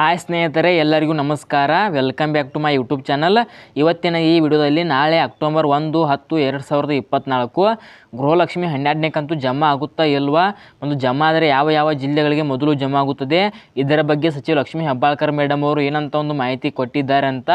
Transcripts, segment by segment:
Hi ಸ್ನೇಹಿತರೆ, ಎಲ್ಲರಿಗೂ ನಮಸ್ಕಾರ. Welcome back to my YouTube channel ಇವತ್ತಿನ ಈ ವಿಡಿಯೋದಲ್ಲಿ ನಾಳೆ ಅಕ್ಟೋಬರ್ ಒಂದು, ಹತ್ತು, ಎರಡು ಸಾವಿರದ ಇಪ್ಪತ್ತ್ನಾಲ್ಕು ಗೃಹಲಕ್ಷ್ಮಿ ಹನ್ನೆರಡನೇ ಕಂತು ಜಮಾ ಆಗುತ್ತಾ ಇಲ್ವಾ? ಒಂದು ಜಮಾ ಆದರೆ ಯಾವ ಯಾವ ಜಿಲ್ಲೆಗಳಿಗೆ ಮೊದಲು ಜಮಾ ಆಗುತ್ತದೆ? ಇದರ ಬಗ್ಗೆ ಸಚಿವ ಲಕ್ಷ್ಮೀ ಹೆಬ್ಬಾಳ್ಕರ್ ಮೇಡಮ್ ಅವರು ಏನಂತ ಒಂದು ಮಾಹಿತಿ ಕೊಟ್ಟಿದ್ದಾರೆ ಅಂತ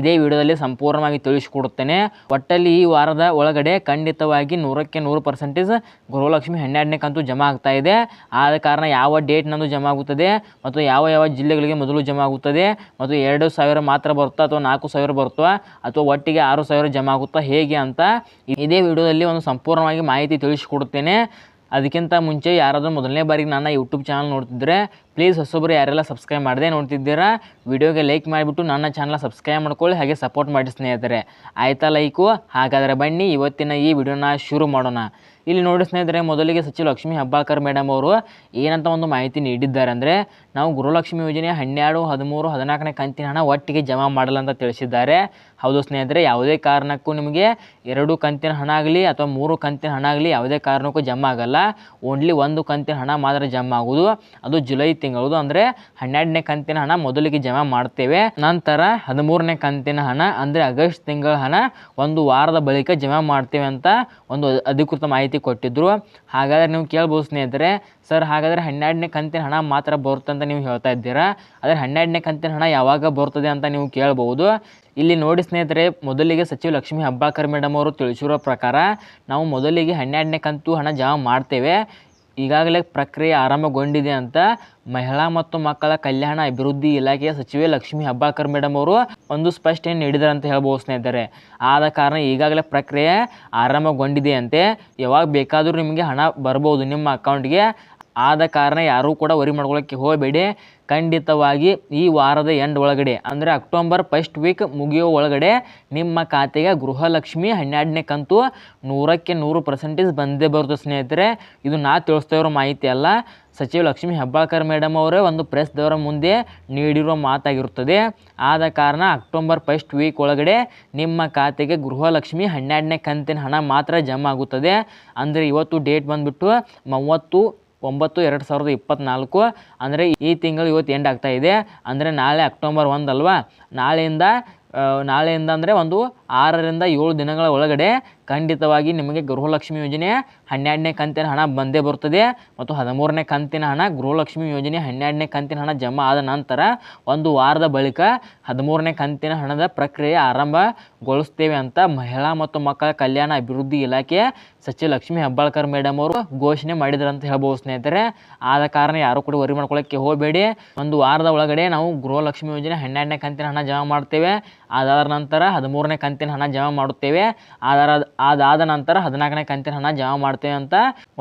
ಇದೇ ವಿಡಿಯೋದಲ್ಲಿ ಸಂಪೂರ್ಣವಾಗಿ ತಿಳಿಸಿಕೊಡುತ್ತೇನೆ. ಒಟ್ಟಲ್ಲಿ ಈ ವಾರದ ಒಳಗಡೆ ಖಂಡಿತವಾಗಿ ನೂರಕ್ಕೆ ನೂರು ಪರ್ಸೆಂಟೇಜ್ ಗೃಹಲಕ್ಷ್ಮಿ ಹನ್ನೆರಡನೇ ಕಂತು ಜಮಾ ಆಗ್ತಾ ಇದೆ. ಆದ ಕಾರಣ ಯಾವ ಡೇಟ್ನಂದು ಜಮಾ ಆಗುತ್ತದೆ? ಮತ್ತು ಯಾವ ಯಾವ ಜಿಲ್ಲೆಗಳಿಗೆ ಮೊದಲು ಜಮಾ ಆಗುತ್ತದೆ ಮತ್ತು ಎರಡು ಸಾವಿರ ಮಾತ್ರ ಬರುತ್ತಾ ಅಥವಾ ನಾಲ್ಕು ಸಾವಿರ ಬರುತ್ತಾ ಅಥವಾ ಒಟ್ಟಿಗೆ ಆರು ಸಾವಿರ ಜಮಾ ಆಗುತ್ತಾ ಹೇಗೆ ಅಂತ ಇದೇ ವಿಡಿಯೋದಲ್ಲಿ ಒಂದು ಸಂಪೂರ್ಣವಾಗಿ ಮಾಹಿತಿ ತಿಳಿಸಿಕೊಡುತ್ತೇನೆ. ಅದಕ್ಕಿಂತ ಮುಂಚೆ ಯಾರಾದರೂ ಮೊದಲನೇ ಬಾರಿಗೆ ನನ್ನ ಯೂಟ್ಯೂಬ್ ಚಾನಲ್ ನೋಡ್ತಿದ್ದರೆ ಪ್ಲೀಸ್ ಹೊಸೊಬ್ಬರು ಯಾರೆಲ್ಲ ಸಬ್ಸ್ಕ್ರೈಬ್ ಮಾಡದೆ ನೋಡ್ತಿದ್ದೀರಾ, ವಿಡಿಯೋಗೆ ಲೈಕ್ ಮಾಡಿಬಿಟ್ಟು ನನ್ನ ಚಾನಲ್ ಸಬ್ಸ್ಕ್ರೈಬ್ ಮಾಡ್ಕೊಳ್ಳಿ, ಹಾಗೆ ಸಪೋರ್ಟ್ ಮಾಡಿ ಸ್ನೇಹಿತರೆ. ಆಯ್ತಾ ಲೈಕು? ಹಾಗಾದರೆ ಬನ್ನಿ, ಇವತ್ತಿನ ಈ ವಿಡಿಯೋನ ಶುರು ಮಾಡೋಣ. ಇಲ್ಲಿ ನೋಡಿ ಸ್ನೇಹಿತರೆ, ಮೊದಲಿಗೆ ಸಚಿವ ಲಕ್ಷ್ಮೀ ಹೆಬ್ಬಾಳ್ಕರ್ ಮೇಡಮ್ ಅವರು ಏನಂತ ಒಂದು ಮಾಹಿತಿ ನೀಡಿದ್ದಾರೆ ಅಂದರೆ, ನಾವು ಗೃಹಲಕ್ಷ್ಮಿ ಯೋಜನೆ ಹನ್ನೆರಡು, ಹದಿಮೂರು, ಹದಿನಾಲ್ಕನೇ ಕಂತಿನ ಹಣ ಒಟ್ಟಿಗೆ ಜಮಾ ಮಾಡಲ್ಲ ಅಂತ ತಿಳಿಸಿದ್ದಾರೆ. ಹೌದು ಸ್ನೇಹಿತರೆ, ಯಾವುದೇ ಕಾರಣಕ್ಕೂ ನಿಮಗೆ ಎರಡು ಕಂತಿನ ಹಣ ಆಗಲಿ ಅಥವಾ ಮೂರು ಕಂತಿನ ಹಣ ಆಗಲಿ ಯಾವುದೇ ಕಾರಣಕ್ಕೂ ಜಮಾ ಆಗಲ್ಲ. ಓನ್ಲಿ ಒಂದು ಕಂತಿನ ಹಣ ಮಾತ್ರ ಜಮಾ ಆಗೋದು ಅದು ಜುಲೈ ತಿಂಗಳದು ಅಂದರೆ ಹನ್ನೆರಡನೇ ಕಂತಿನ ಹಣ ಮೊದಲಿಗೆ ಜಮಾ ಮಾಡ್ತೇವೆ. ನಂತರ ಹದಿಮೂರನೇ ಕಂತಿನ ಹಣ, ಅಂದರೆ ಆಗಸ್ಟ್ ತಿಂಗಳ ಹಣ, ಒಂದು ವಾರದ ಬಳಿಕ ಜಮಾ ಮಾಡ್ತೇವೆ ಅಂತ ಒಂದು ಅಧಿಕೃತ ಮಾಹಿತಿ ಕೊಟ್ಟಿದ್ದರು ಹಾಗಾದರೆ ನೀವು ಕೇಳ್ಬೋದು ಸ್ನೇಹಿತರೆ, ಸರ್, ಹಾಗಾದರೆ ಹನ್ನೆರಡನೇ ಕಂತಿನ ಹಣ ಮಾತ್ರ ಬರುತ್ತೆ ಅಂತ ನೀವು ಹೇಳ್ತಾ ಇದ್ದೀರಾ? ಆದರೆ ಹನ್ನೆರಡನೇ ಕಂತಿನ ಹಣ ಯಾವಾಗ ಬರ್ತದೆ ಅಂತ ನೀವು ಕೇಳ್ಬೋದು. ಇಲ್ಲಿ ನೋಡಿ ಸ್ನೇಹಿತರೆ, ಮೊದಲಿಗೆ ಸಚಿವ ಲಕ್ಷ್ಮೀ ಹಬ್ಬಾಕರ್ ಮೇಡಮ್ ಅವರು ತಿಳಿಸಿರೋ ಪ್ರಕಾರ ನಾವು ಮೊದಲಿಗೆ ಹನ್ನೆರಡನೇ ಕಂತು ಹಣ ಜಮಾ ಮಾಡ್ತೇವೆ. ಈಗಾಗಲೇ ಪ್ರಕ್ರಿಯೆ ಆರಂಭಗೊಂಡಿದೆ ಅಂತ ಮಹಿಳಾ ಮತ್ತು ಮಕ್ಕಳ ಕಲ್ಯಾಣ ಅಭಿವೃದ್ಧಿ ಇಲಾಖೆಯ ಸಚಿವೆ ಲಕ್ಷ್ಮಿ ಹೆಬ್ಬಾಳ್ಕರ್ ಮೇಡಮ್ ಅವರು ಒಂದು ಸ್ಪಷ್ಟನೆ ನೀಡಿದ್ದಾರೆ ಅಂತ ಹೇಳ್ಬೋದು ಸ್ನೇಹಿತರೆ. ಆದ ಕಾರಣ ಈಗಾಗಲೇ ಪ್ರಕ್ರಿಯೆ ಆರಂಭಗೊಂಡಿದೆ ಅಂತೆ. ಯಾವಾಗ ಬೇಕಾದರೂ ನಿಮಗೆ ಹಣ ಬರ್ಬೋದು ನಿಮ್ಮ ಅಕೌಂಟ್ಗೆ ಆದ ಕಾರಣ ಯಾರೂ ಕೂಡ ವರಿ ಮಾಡ್ಕೊಳ್ಳೋಕ್ಕೆ ಹೋಗಬೇಡಿ. ಖಂಡಿತವಾಗಿ ಈ ವಾರದ ಎಂಡ್ ಒಳಗಡೆ, ಅಂದರೆ ಅಕ್ಟೋಬರ್ ಫಸ್ಟ್ ವೀಕ್ ಮುಗಿಯೋ ಒಳಗಡೆ ನಿಮ್ಮ ಖಾತೆಗೆ ಗೃಹಲಕ್ಷ್ಮಿ ಹನ್ನೆರಡನೇ ಕಂತು ನೂರಕ್ಕೆ ನೂರು ಪರ್ಸೆಂಟೇಜ್ ಬಂದೇ ಬರುತ್ತೆ ಸ್ನೇಹಿತರೆ. ಇದು ನಾ ತಿಳಿಸ್ತಾ ಇರೋ ಮಾಹಿತಿ ಅಲ್ಲ. ಸಚಿವ ಲಕ್ಷ್ಮಿ ಹೆಬ್ಬಾಳ್ಕರ್ ಮೇಡಮ್ ಅವರೇ ಒಂದು ಪ್ರೆಸ್ದವರ ಮುಂದೆ ನೀಡಿರೋ ಮಾತಾಗಿರುತ್ತದೆ. ಆದ ಕಾರಣ ಅಕ್ಟೋಬರ್ ಫಸ್ಟ್ ವೀಕ್ ಒಳಗಡೆ ನಿಮ್ಮ ಖಾತೆಗೆ ಗೃಹಲಕ್ಷ್ಮಿ ಹನ್ನೆರಡನೇ ಕಂತಿನ ಹಣ ಮಾತ್ರ ಜಮಾ ಆಗುತ್ತದೆ. ಅಂದರೆ ಇವತ್ತು ಡೇಟ್ ಬಂದುಬಿಟ್ಟು ಮೂವತ್ತು ಒಂಬತ್ತು, ಎರಡು ಸಾವಿರದ ಇಪ್ಪತ್ತ್ನಾಲ್ಕು ಅಂದರೆ ಈ ತಿಂಗಳು ಇವತ್ತು ಎಂಡ್ ಆಗ್ತಾ ಇದೆ. ಅಂದರೆ ನಾಳೆ ಅಕ್ಟೋಬರ್ ಒಂದಲ್ವಾ? ನಾಳೆಯಿಂದ ನಾಳೆಯಿಂದ ಅಂದರೆ ಒಂದು ಆರರಿಂದ ಏಳು ದಿನಗಳ ಒಳಗಡೆ ಖಂಡಿತವಾಗಿ ನಿಮಗೆ ಗೃಹಲಕ್ಷ್ಮಿ ಯೋಜನೆ ಹನ್ನೆರಡನೇ ಕಂತಿನ ಹಣ ಬಂದೇ ಬರ್ತದೆ. ಮತ್ತು ಹದಿಮೂರನೇ ಕಂತಿನ ಹಣ ಗೃಹಲಕ್ಷ್ಮಿ ಯೋಜನೆ ಹನ್ನೆರಡನೇ ಕಂತಿನ ಹಣ ಜಮಾ ಆದ ನಂತರ ಒಂದು ವಾರದ ಬಳಿಕ ಹದಿಮೂರನೇ ಕಂತಿನ ಹಣದ ಪ್ರಕ್ರಿಯೆ ಆರಂಭಗೊಳಿಸ್ತೇವೆ ಅಂತ ಮಹಿಳಾ ಮತ್ತು ಮಕ್ಕಳ ಕಲ್ಯಾಣ ಅಭಿವೃದ್ಧಿ ಇಲಾಖೆ ಸಚಿವ ಲಕ್ಷ್ಮೀ ಹೆಬ್ಬಾಳ್ಕರ್ ಮೇಡಮ್ ಅವರು ಘೋಷಣೆ ಮಾಡಿದ್ರು ಅಂತ ಹೇಳ್ಬೋದು ಸ್ನೇಹಿತರೆ. ಆದ ಕಾರಣ ಯಾರು ಕೂಡ ವರಿ ಮಾಡ್ಕೊಳ್ಳೋಕ್ಕೆ ಹೋಗಬೇಡಿ. ಒಂದು ವಾರದ ಒಳಗಡೆ ನಾವು ಗೃಹಲಕ್ಷ್ಮಿ ಯೋಜನೆ ಹನ್ನೆರಡನೇ ಕಂತಿನ ಹಣ ಜಮಾ ಮಾಡ್ತೇವೆ. ಅದಾದ ನಂತರ ಹದಿಮೂರನೇ ಕಂತಿನ ಹಣ ಜಮಾ ಮಾಡುತ್ತೇವೆ. ಅದರ ಅದಾದ ನಂತರ ಹದಿನಾಲ್ಕನೇ ಕಂತಿನ ಹಣ ಜಮಾ ಮಾಡ್ತೇವೆ ಅಂತ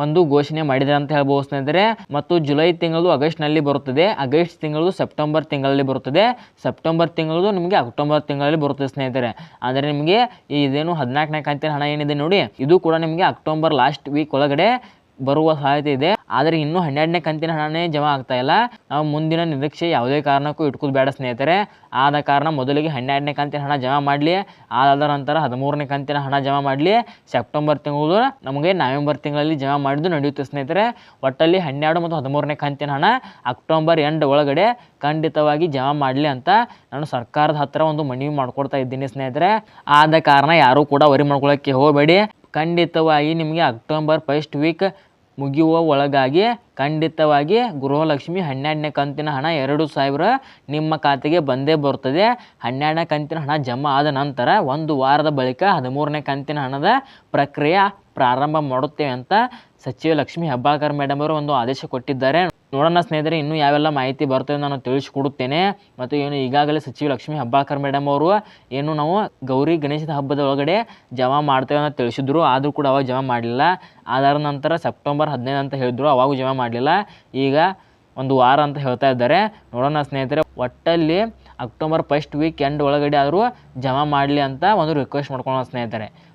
ಒಂದು ಘೋಷಣೆ ಮಾಡಿದೆ ಅಂತ ಹೇಳ್ಬೋದು ಸ್ನೇಹಿತರೆ. ಮತ್ತು ಜುಲೈ ತಿಂಗಳು ಆಗಸ್ಟ್ನಲ್ಲಿ ಬರುತ್ತದೆ. ಆಗಸ್ಟ್ ತಿಂಗಳು ಸೆಪ್ಟೆಂಬರ್ ತಿಂಗಳಲ್ಲಿ ಬರುತ್ತದೆ. ಸೆಪ್ಟೆಂಬರ್ ತಿಂಗಳು ನಿಮಗೆ ಅಕ್ಟೋಬರ್ ತಿಂಗಳಲ್ಲಿ ಬರುತ್ತದೆ ಸ್ನೇಹಿತರೆ. ಆದರೆ ನಿಮಗೆ ಇದೇನು ಹದಿನಾಲ್ಕನೇ ಕಂತಿನ ಹಣ ಏನಿದೆ ನೋಡಿ, ಇದು ಕೂಡ ನಿಮಗೆ ಅಕ್ಟೋಬರ್ ಲಾಸ್ಟ್ ವೀಕ್ ಒಳಗಡೆ ಬರುವ ಸಾಧ್ಯತೆ ಇದೆ. ಆದರೆ ಇನ್ನೂ ಹನ್ನೆರಡನೇ ಕಂತಿನ ಹಣನೇ ಜಮಾ ಆಗ್ತಾ ಇಲ್ಲ. ನಾವು ಮುಂದಿನ ನಿರೀಕ್ಷೆ ಯಾವುದೇ ಕಾರಣಕ್ಕೂ ಇಟ್ಕೋದು ಬೇಡ ಸ್ನೇಹಿತರೆ. ಆದ ಕಾರಣ ಮೊದಲಿಗೆ ಹನ್ನೆರಡನೇ ಕಂತಿನ ಹಣ ಜಮಾ ಮಾಡಲಿ. ಆದ ನಂತರ ಹದಿಮೂರನೇ ಕಂತಿನ ಹಣ ಜಮಾ ಮಾಡಲಿ. ಸೆಪ್ಟೆಂಬರ್ ತಿಂಗಳು ನಮಗೆ ನವೆಂಬರ್ ತಿಂಗಳಲ್ಲಿ ಜಮಾ ಮಾಡಿದ್ದು ನಡೆಯುತ್ತೆ ಸ್ನೇಹಿತರೆ. ಒಟ್ಟಲ್ಲಿ ಹನ್ನೆರಡು ಮತ್ತು ಹದಿಮೂರನೇ ಕಂತಿನ ಹಣ ಅಕ್ಟೋಬರ್ ಎಂಡ್ ಒಳಗಡೆ ಖಂಡಿತವಾಗಿ ಜಮಾ ಮಾಡಲಿ ಅಂತ ನಾನು ಸರ್ಕಾರದ ಹತ್ತಿರ ಒಂದು ಮನವಿ ಮಾಡ್ಕೊಡ್ತಾ ಇದ್ದೀನಿ ಸ್ನೇಹಿತರೆ. ಆದ ಕಾರಣ ಯಾರೂ ಕೂಡ ವರಿ ಮಾಡ್ಕೊಳ್ಳೋಕ್ಕೆ ಹೋಗಬೇಡಿ. ಖಂಡಿತವಾಗಿ ನಿಮಗೆ ಅಕ್ಟೋಬರ್ ಫಸ್ಟ್ ವೀಕ್ ಮುಗಿಯುವ ಒಳಗಾಗಿ ಖಂಡಿತವಾಗಿ ಗೃಹಲಕ್ಷ್ಮಿ ಹನ್ನೆರಡನೇ ಕಂತಿನ ಹಣ ಎರಡು ಸಾವಿರ ನಿಮ್ಮ ಖಾತೆಗೆ ಬಂದೇ ಬರ್ತದೆ ಹನ್ನೆರಡನೇ ಕಂತಿನ ಹಣ ಜಮಾ ಆದ ನಂತರ ಒಂದು ವಾರದ ಬಳಿಕ ಹದಿಮೂರನೇ ಕಂತಿನ ಹಣದ ಪ್ರಕ್ರಿಯೆ ಪ್ರಾರಂಭ ಮಾಡುತ್ತೇವೆ ಅಂತ ಸಚಿವ ಲಕ್ಷ್ಮಿ ಹೆಬ್ಬಾಳ್ಕರ್ ಮೇಡಮ್ ಅವರು ಒಂದು ಆದೇಶ ಕೊಟ್ಟಿದ್ದಾರೆ. ನೋಡೋಣ ಸ್ನೇಹಿತರೆ, ಇನ್ನೂ ಯಾವೆಲ್ಲ ಮಾಹಿತಿ ಬರ್ತದೆ ನಾನು ತಿಳಿಸಿಕೊಡುತ್ತೇನೆ. ಮತ್ತು ಏನು ಈಗಾಗಲೇ ಸಚಿವ ಲಕ್ಷ್ಮಿ ಹೆಬ್ಬಾಳ್ಕರ್ ಮೇಡಮ್ ಅವರು ಏನು ನಾವು ಗೌರಿ ಗಣೇಶದ ಹಬ್ಬದ ಒಳಗಡೆ ಜಮಾ ಮಾಡ್ತೇವೆ ಅಂತ ತಿಳಿಸಿದ್ರು. ಆದರೂ ಕೂಡ ಅವಾಗ ಜಮಾ ಮಾಡಲಿಲ್ಲ. ಅದಾದ ನಂತರ ಸೆಪ್ಟೆಂಬರ್ ಹದಿನೈದು ಅಂತ ಹೇಳಿದ್ರು. ಅವಾಗೂ ಜಮಾ ಮಾಡಲಿಲ್ಲ. ಈಗ ಒಂದು ವಾರ ಅಂತ ಹೇಳ್ತಾ ಇದ್ದಾರೆ. ನೋಡೋಣ ಸ್ನೇಹಿತರೆ, ಒಟ್ಟಲ್ಲಿ ಅಕ್ಟೋಬರ್ ಫಸ್ಟ್ ವೀಕ್ ಎಂಡ್ ಒಳಗಡೆ ಆದರೂ ಜಮಾ ಮಾಡಲಿ ಅಂತ ಒಂದು ರಿಕ್ವೆಸ್ಟ್ ಮಾಡ್ಕೊಳ್ಳೋಣ ಸ್ನೇಹಿತರೆ.